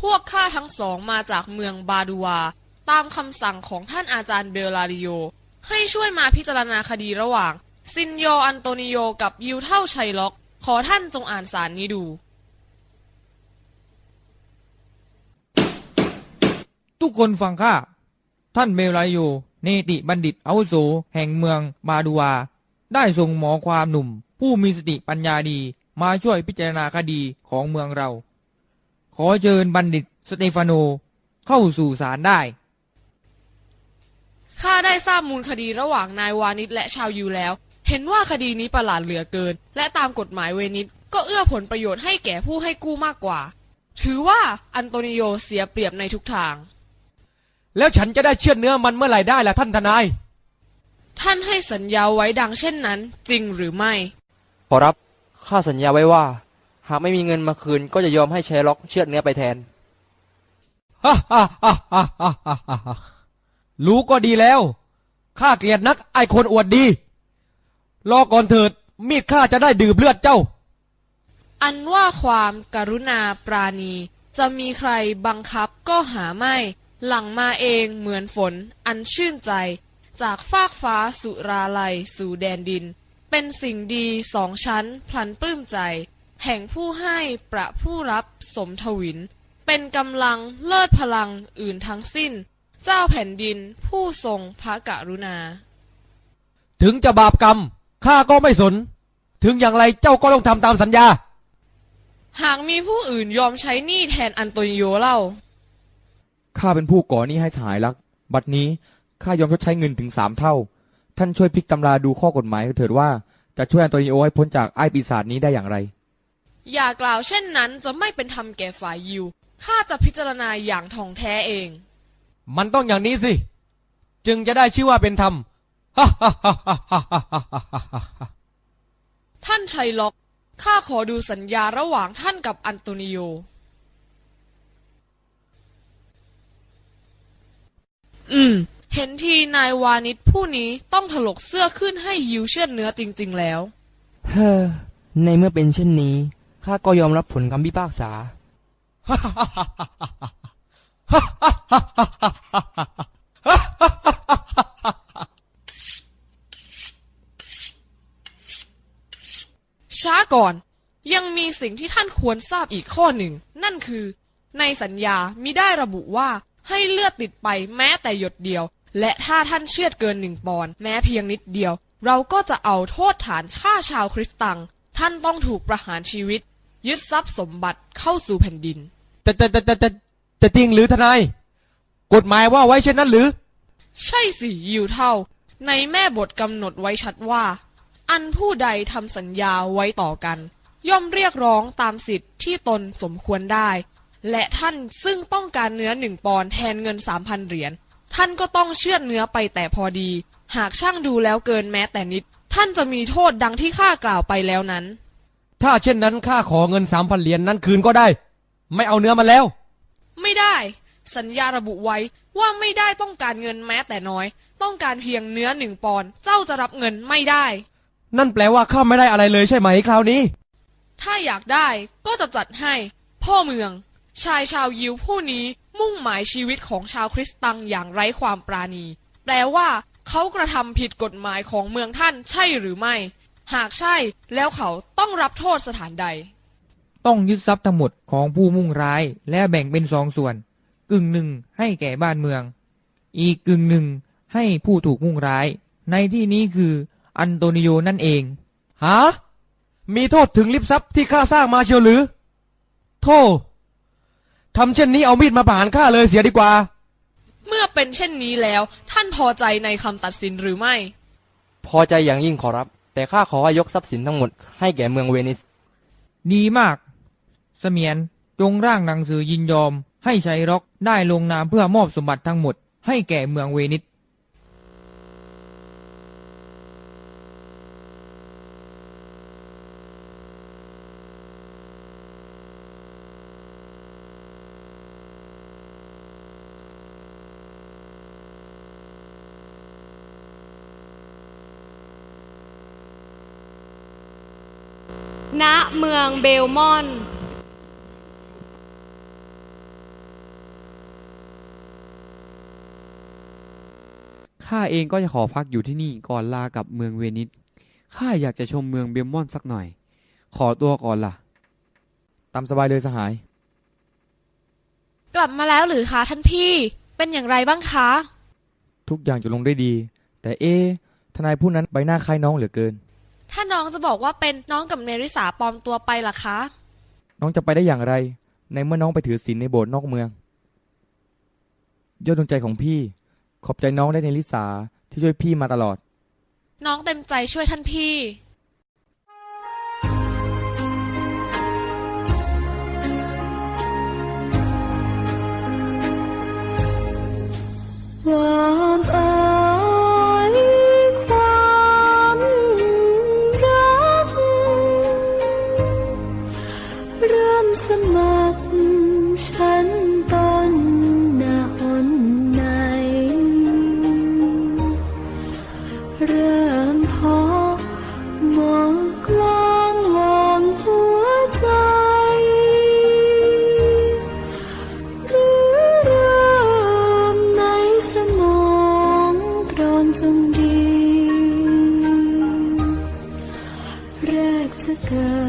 พวกข้าทั้งสองมาจากเมืองบาดูวตามคำสั่งของท่านอาจารย์เบลลาริโยให้ช่วยมาพิจารณาคดีระหว่าง ซินโยอันโตนิโยกับยิวเท่าชัยล็อก ขอท่านจงอ่านสารนี้ดู ทุกคนฟังข้า ท่านเบลไลโยเนติบัณฑิตอาวุโสแห่งเมืองมาดูวได้ส่งหมอความหนุ่ม ผู้มีสติปัญญาดีมาช่วยพิจารณาคดีของเมืองเรา ขอเชิญบัณฑิตสเตฟานโนเข้าสู่ศาลได้ ข้าได้ทราบมูลคดีระหว่างนายวานิชและชาวยูแล้ว เห็นว่าคดีนี้ประหลาดเหลือเกิน และตามกฎหมายเวนิสก็เอื้อผลประโยชน์ให้แก่ผู้ให้กู้มากกว่า ถือว่าอันโตนิโยเสียเปรียบในทุกทาง แล้วฉันจะได้เชือดเนื้อมันเมื่อไหร่ได้ล่ะท่านทนาย ท่านให้สัญญาไว้ดังเช่นนั้น จริงหรือไม่ ขอรับ ข้าสัญญาไว้ว่า หากไม่มีเงินมาคืน ก็จะยอมให้เชยร์ล็อกเชือดเนื้อไปแทนฮ่าฮ่าฮ่าฮ่าฮ่าฮ่าฮ่ารู้ก็ดีแล้ว ข้าเกลียดนักไอคนอวดดี รอก่อนเถิด มีดข้าจะได้ดื่มเลือดเจ้า อันว่าความกรุณาปราณี จะมีใครบังคับก็หาไม่ หลั่งมาเองเหมือนฝน อันชื่นใจ จากฟากฟ้าสุราลัยสู่แดนดิน เป็นสิ่งดีสองชั้นพลันปลื้มใจ แห่งผู้ให้ประผู้รับสมทวิน เป็นกำลังเลิศพลังอื่นทั้งสิ้น เจ้าแผ่นดินผู้ทรงพระกรุณา ถึงจะบาปกรรมข้าก็ไม่สน ถึงอย่างไรเจ้าก็ต้องทำตามสัญญา หากมีผู้อื่นยอมใช้หนี้แทนอันโตนิโยเล่า ข้าเป็นผู้ก่อหนี้ให้สหายรัก บัดนี้ข้ายอมชดใช้เงินถึงสามเท่า ท่านช่วยพลิกตำราดูข้อกฎหมายเถิดว่าจะช่วยอันโตนิโอให้พ้นจากไอ้ายปีศาจนี้ได้อย่างไร อย่ากล่าวเช่นนั้นจะไม่เป็นธรรมแก่ฝ่ายยิว ข้าจะพิจารณาอย่างท่องแท้เอง มันต้องอย่างนี้สิ จึงจะได้ชื่อว่าเป็นธรรม ท่านชัยล็อก ข้าขอดูสัญญาระหว่างท่านกับอันโตนิโอ อืม เห็นทีนายวานิชผู้นี้ต้องถลกเสื้อขึ้นให้ยิวเชื่อเนื้อจริง ๆ แล้ว เฮ้อ ในเมื่อเป็นเช่นนี้ ข้าก็ยอมรับผลคำพิพากษา ช้าก่อน ยังมีสิ่งที่ท่านควรทราบอีกข้อหนึ่ง นั่นคือ ในสัญญามิได้ระบุว่าให้เลือดติดไปแม้แต่หยดเดียว และถ้าท่านเชื่อดเกินหนึ่งปอนด์แม้เพียงนิดเดียว เราก็จะเอาโทษฐานฆ่าชาวคริสตัง ท่านต้องถูกประหารชีวิต ยึดทรัพย์สมบัติเข้าสู่แผ่นดินจะจะจะจะจะจะจริงหรือทนาย กฎหมายว่าไว้เช่นนั้นหรือ ใช่สิยิวเท่า ในแม่บทกำหนดไว้ชัดว่า อันผู้ใดทำสัญญาไว้ต่อกัน ย่อมเรียกร้องตามสิทธิ์ที่ตนสมควรได้ และท่านซึ่งต้องการเนื้อหนึ่งปอนด์แทนเงินสามพันเหรียญท่านก็ต้องเชือดเนื้อไปแต่พอดี หากช่างดูแล้วเกินแม้แต่นิด ท่านจะมีโทษดังที่ข้ากล่าวไปแล้วนั้น ถ้าเช่นนั้นข้าขอเงินสามพันเหรียญนนั้นคืนก็ได้ ไม่เอาเนื้อมันแล้ว ไม่ได้ สัญญาระบุไว้ว่าไม่ได้ต้องการเงินแม้แต่น้อย ต้องการเพียงเนื้อหนึ่งปอนด์เจ้าจะรับเงินไม่ได้ นั่นแปลว่าข้าไม่ได้อะไรเลยใช่ไหมคราวนี้ ถ้าอยากได้ก็จะจัดให้ พ่อเมือง ชายชาวยิวผู้นี้มุ่งหมายชีวิตของชาวคริสตังอย่างไร้ความปราณี แปลว่าเขากระทำผิดกฎหมายของเมืองท่านใช่หรือไม่ หากใช่แล้วเขาต้องรับโทษสถานใด ต้องยึดทรัพย์ทั้งหมดของผู้มุ่งร้ายและแบ่งเป็นสองส่วน กึ่งหนึ่งให้แก่บ้านเมือง อีกกึ่งหนึ่งให้ผู้ถูกมุ่งร้าย ในที่นี้คืออันโตนิโอนั่นเองหามีโทษถึงลิบทรัพย์ที่ข้าสร้างมาเชียวหรือ โทษทำเช่นนี้เอามีดมาประหารข้าเลยเสียดีกว่า เมื่อเป็นเช่นนี้แล้ว ท่านพอใจในคำตัดสินหรือไม่ พอใจอย่างยิ่งขอรับ แต่ข้าขอให้ยกทรัพย์สินทั้งหมดให้แก่เมืองเวนิส ดีมาก เสมียนจงร่างหนังสือยินยอม ให้ชัยร็อกได้ลงนามเพื่อมอบสมบัติทั้งหมด ให้แก่เมืองเวนิส ณเมืองเบลมอนข้าเองก็จะขอพักอยู่ที่นี่ก่อนลากับเมืองเวนิส ข้าอยากจะชมเมืองเบลมอนสักหน่อย ขอตัวก่อนล่ะ ตามสบายเลยสหาย กลับมาแล้วหรือคะท่านพี่ เป็นอย่างไรบ้างคะ ทุกอย่างจบลงได้ดี แต่เอ๊ทนายผู้นั้นใบหน้าคล้ายน้องเหลือเกิน ถ้าน้องจะบอกว่าเป็นน้องกับเมริสาปลอมตัวไปล่ะคะ น้องจะไปได้อย่างไร ในเมื่อน้องไปถือศีลในโบสถ์นอกเมือง ยอดดวงใจของพี่ ขอบใจน้องและเนลิสาที่ช่วยพี่มาตลอด น้องเต็มใจช่วยท่านพี่ Good.